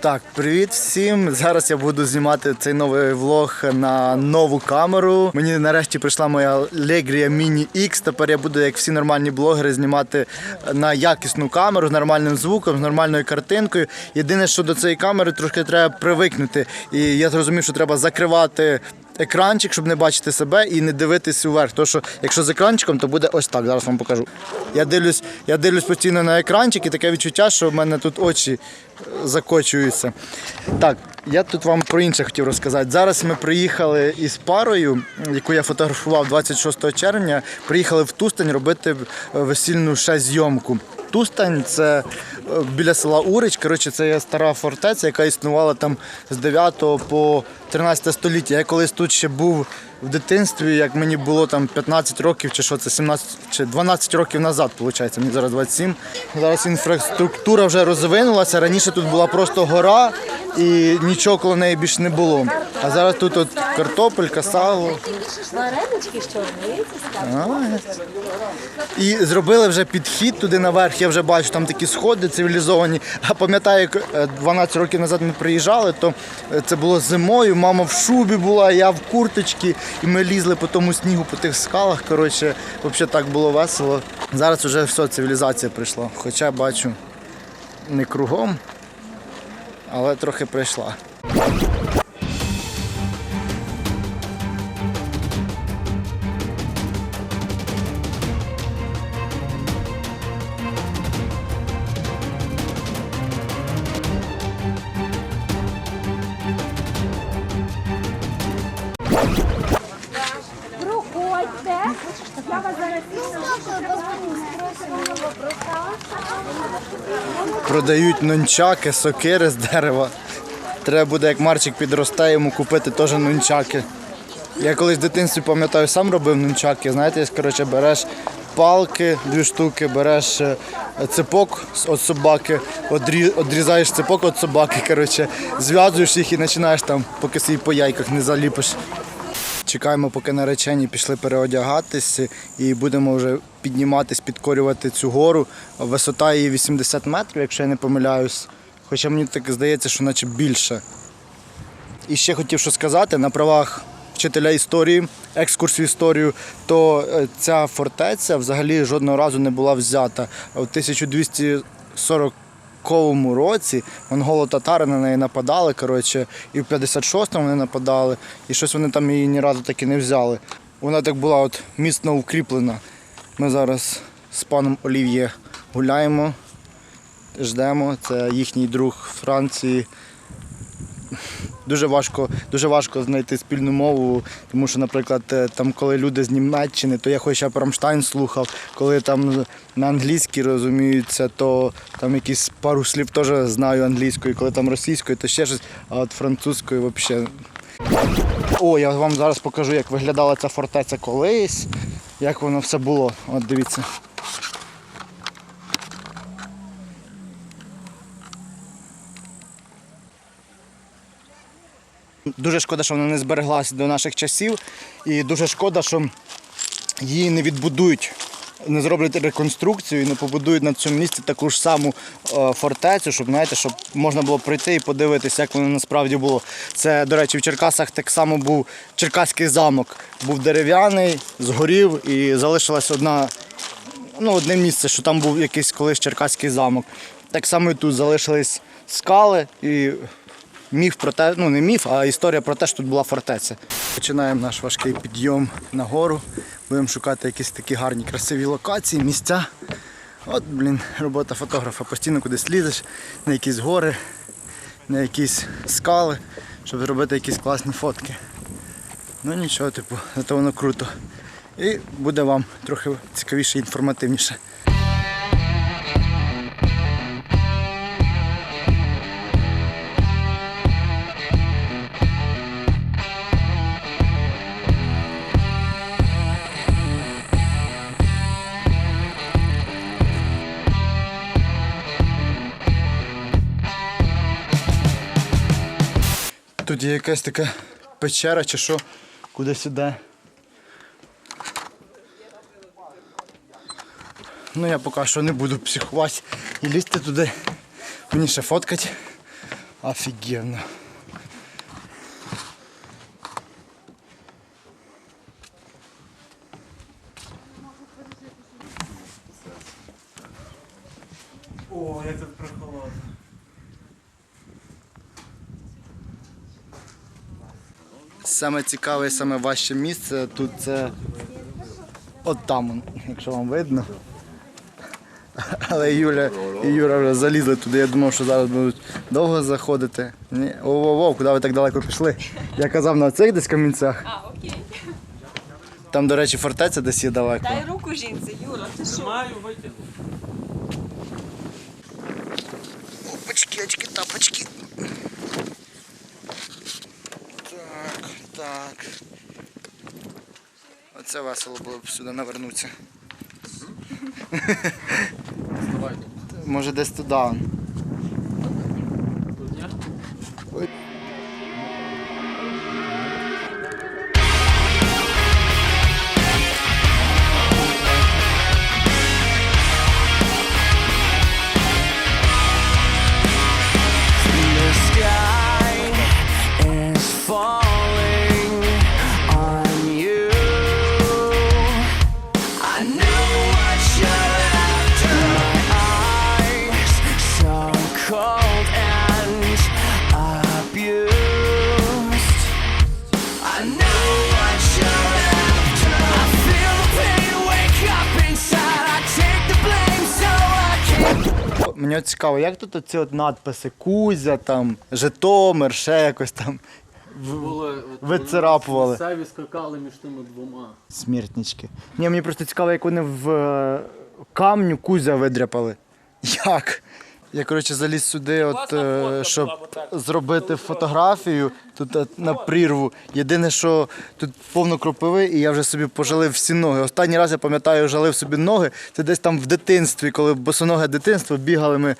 Так, привіт всім. Зараз я буду знімати цей новий влог на нову камеру. Мені нарешті прийшла моя Legria Mini X. Тепер я буду, як всі нормальні блогери, знімати на якісну камеру з нормальним звуком, з нормальною картинкою. Єдине, що до цієї камери трошки треба привикнути. І я зрозумів, що треба закривати. Екранчик, щоб не бачити себе і не дивитись уверх. Тому що якщо з екранчиком, то буде ось так. Зараз вам покажу. Я дивлюсь, я дивлюсь постійно на екранчик і таке відчуття, що в мене тут очі е, закочуються. Так, я тут вам про інше хотів розказати. Зараз ми приїхали із парою, яку я фотографував 26 червня. Приїхали в Тустань робити е, весільну ще зйомку. Тустань це е, біля села Урич. Коротше, це є стара фортеця, яка існувала там з 9 по 13 століття. Я колись тут ще був в дитинстві, як мені було там 15 років, чи що це 17 чи 12 років назад, виходить, мені зараз 27. Зараз інфраструктура вже розвинулася. Раніше тут була просто гора і нічого коло неї більше не було. А зараз тут от картопелька, сало. Варенички з чорниці, І зробили вже підхід туди наверх. Я вже бачу, там такі сходи цивілізовані. А пам'ятаю, як е, 12 років назад ми приїжджали, то е, це було зимою. Мама в шубі була, я в курточці, і ми лізли по тому снігу, по тих скалах. Коротше, взагалі так було весело. Зараз вже все, цивілізація прийшла. Хоча бачу не кругом, але трохи прийшла. Продають нунчаки, сокири з дерева. Треба буде, як Марчик підросте, йому купити теж нунчаки. Я колись в дитинстві пам'ятаю, сам робив нунчаки. Знаєте, коротше, береш палки, дві штуки, береш е, цепок від собаки, одрізаєш цепок від собаки, коротше, зв'язуєш їх і починаєш там, поки свій по яйках не заліпиш. Чекаємо, поки наречені пішли переодягатись і будемо вже підніматись, підкорювати цю гору. Висота її 80 метрів, якщо я не помиляюсь. Хоча мені так здається, що наче більше. І ще хотів що сказати на правах вчителя історії, екскурс в історію, то е, ця фортеця взагалі жодного разу не була взята. У 1240 році монголо-татари на неї нападали, коротше, і в 56-му вони нападали, і щось вони там її ні разу так і не взяли. Вона так була от міцно укріплена. Ми зараз з паном Олів'є гуляємо, ждемо. Це їхній друг Франції. Дуже важко, дуже важко знайти спільну мову, тому що, наприклад, е, там, коли люди з Німеччини, то я хоча б Рамштайн слухав, коли там на англійській розуміються, то там якісь пару слів теж знаю англійською, коли там російською, то ще щось, а от французькою взагалі. О, я вам зараз покажу, як виглядала ця фортеця колись, як воно все було. От дивіться. Дуже шкода, що вона не збереглася до наших часів, і дуже шкода, що її не відбудують, не зроблять реконструкцію і не побудують на цьому місці таку ж саму е, фортецю, щоб знаєте, щоб можна було прийти і подивитися, як воно насправді було. Це, до речі, в Черкасах так само був Черкаський замок. Був дерев'яний, згорів і залишилась одна, ну, одне місце, що там був якийсь колись Черкаський замок. Так само і тут залишились скали і міф про те, ну не міф, а історія про те, що тут була фортеця. Починаємо наш важкий підйом на гору. Будемо шукати якісь такі гарні, красиві локації, місця. От, блін, робота фотографа. Постійно кудись лізеш, на якісь гори, на якісь скали, щоб зробити якісь класні фотки. Ну нічого, типу, зато воно круто. І буде вам трохи цікавіше і інформативніше. Тут є якась така печера чи що, куди сюди. Ну я поки що не буду психувати і лізти туди. Мені ще фоткати. Офігенно. О, як тут прохолодно. Саме цікаве і саме важче місце тут це от там, якщо вам видно. Але Юля і Юра вже залізли туди. Я думав, що зараз будуть довго заходити. Ні. О-о-о, куди ви так далеко пішли? Я казав на цих десь камінцях. А, окей. Там, до речі, фортеця десь є далеко. Дай руку жінці, Юра, ти що? Маю витягнути. Опачки, очки, тапочки. Так. Оце весело було б сюди навернутися. Може десь туди. Мені от цікаво, як тут оці от надписи Кузя, там, Житомир, ще якось там. Були, от Вицарапували. Місцеві скакали між тими двома. Смертнички. Ні, мені просто цікаво, як вони в е, камню Кузя видряпали. Як? Я, коротше, заліз сюди, от, е, щоб зробити фотографію тут е, на прірву. Єдине, що тут повно кропиви, і я вже собі пожалив всі ноги. Останній раз я пам'ятаю, жалив собі ноги. Це десь там в дитинстві, коли босоноге дитинство, бігали ми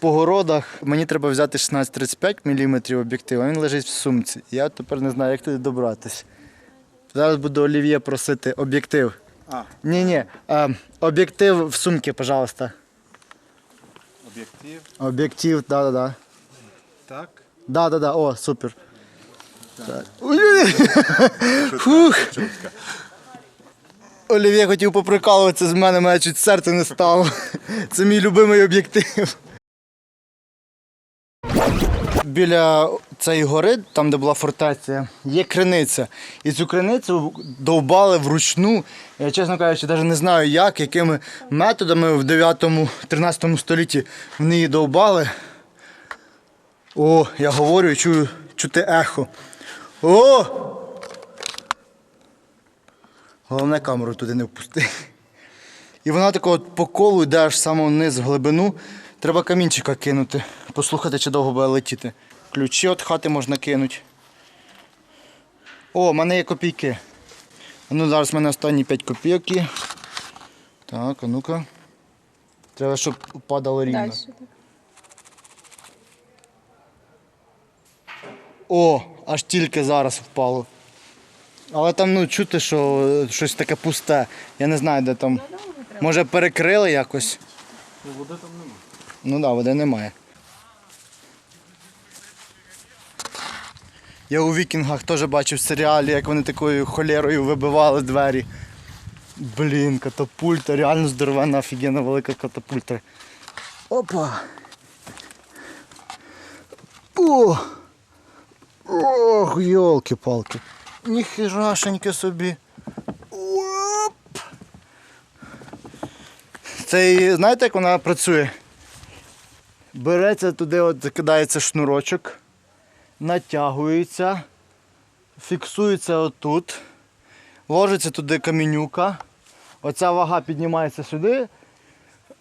по городах. Мені треба взяти 16-35 мм об'єктив, а він лежить в сумці. Я тепер не знаю, як туди добратися. Зараз буду Олів'є просити об'єктив. А. Ні, ні. об'єктив в сумці, пожалуйста. Об'єктив. Об'єктив, да, да, да. Так. Да, да, да. О, супер. Так. Фух. Олів'є хотів поприкалуватися з мене, мене чуть серце не стало. Це мій любимий об'єктив. Біля цієї гори, там де була фортеця, є криниця. І цю криницю довбали вручну. Я, чесно кажучи, навіть не знаю як, якими методами в 9-13 столітті в неї довбали. О, я говорю і чую чути ехо. О! Головне камеру туди не впусти. І вона така от по колу йде аж саме вниз в глибину. Треба камінчика кинути, послухати, чи довго буде летіти. Ключі від хати можна кинути. О, в мене є копійки. Ну, зараз в мене останні 5 копійок. Так, а ну-ка. Треба, щоб падало рівно. Дальше. О, аж тільки зараз впало. Але там ну, чути, що щось таке пусте. Я не знаю, де там. Може перекрили якось. Ну, води там нема. Ну так, да, води немає. Я у вікінгах теж бачив серіалі, як вони такою холерою вибивали двері. Блін, катапульта, реально здоровенна, офігенна велика катапульта. Опа! О! Ох, йолки-палки. Ніхірашеньке собі. Оп! Це знаєте, як вона працює? Береться туди, от закидається шнурочок, натягується, фіксується отут, ложиться туди камінюка. Оця вага піднімається сюди.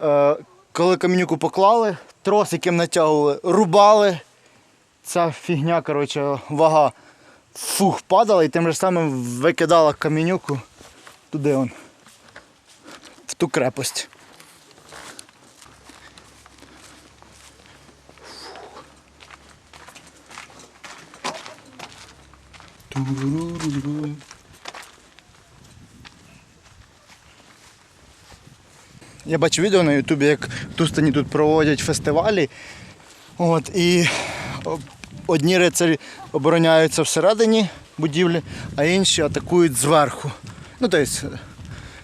Е, коли камінюку поклали, трос, яким натягували, рубали. Ця фігня, коротше, вага фух, падала і тим же самим викидала камінюку туди он, в ту крепость. Я бачу відео на Ютубі, як Тустані тут проводять фестивалі. От, і одні рицарі обороняються всередині будівлі, а інші атакують зверху. Ну, тобто,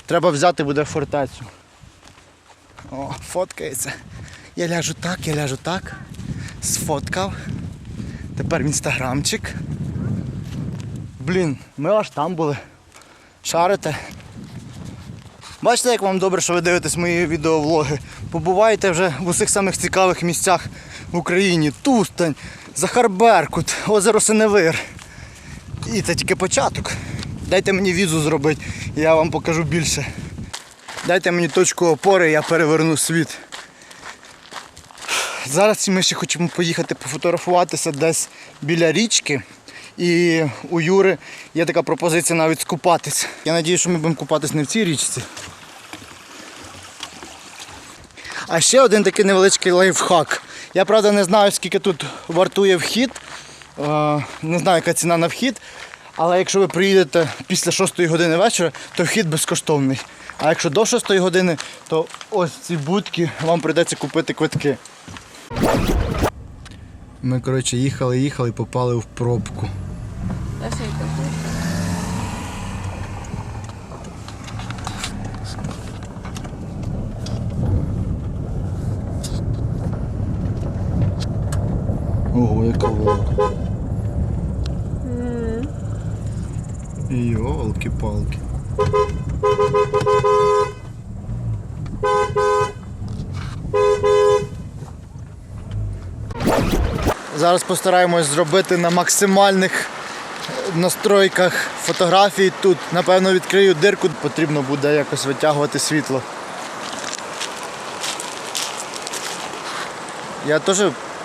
треба взяти буде фортецю. О, фоткається. Я ляжу так, я ляжу так. Сфоткав. Тепер в інстаграмчик. Блін, ми аж там були. Шарите. Бачите, як вам добре, що ви дивитесь мої відеовлоги. Побувайте вже в усіх самих цікавих місцях в Україні. Тустань, Захарберкут, озеро Синевир. І це тільки початок. Дайте мені візу зробити, я вам покажу більше. Дайте мені точку опори, я переверну світ. Зараз ми ще хочемо поїхати пофотографуватися десь біля річки. І у Юри є така пропозиція навіть скупатись. Я сподіваюся, що ми будемо купатись не в цій річці. А ще один такий невеличкий лайфхак. Я правда не знаю, скільки тут вартує вхід. Е, Не знаю, яка ціна на вхід. Але якщо ви приїдете після 6 години вечора, то вхід безкоштовний. А якщо до 6 години, то ось ці будки вам прийдеться купити квитки. Ми, коротше, їхали, їхали і попали в пробку. Ого, яка волка. Йолки-палки. Зараз постараємось зробити на максимальних настройках фотографій тут. Напевно, відкрию дирку, потрібно буде якось витягувати світло. Я теж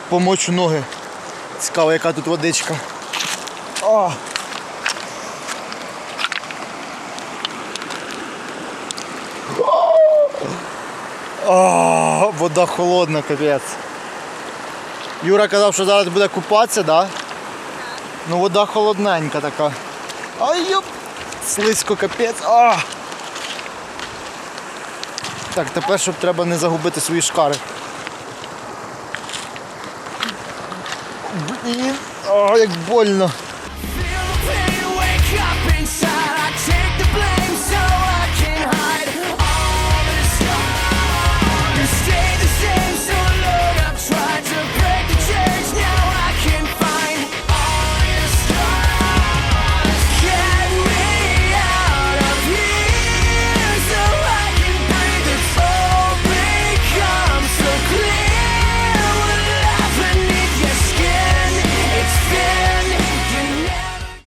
помочу ноги. Цікаво, яка тут водичка. О! О, вода холодна, капець. Юра казав, що зараз буде купатися, да? Ну вода холодненька така. Ай йоп! Слизько капець. А! Так, тепер щоб треба не загубити свої шкари. Блін, а як больно.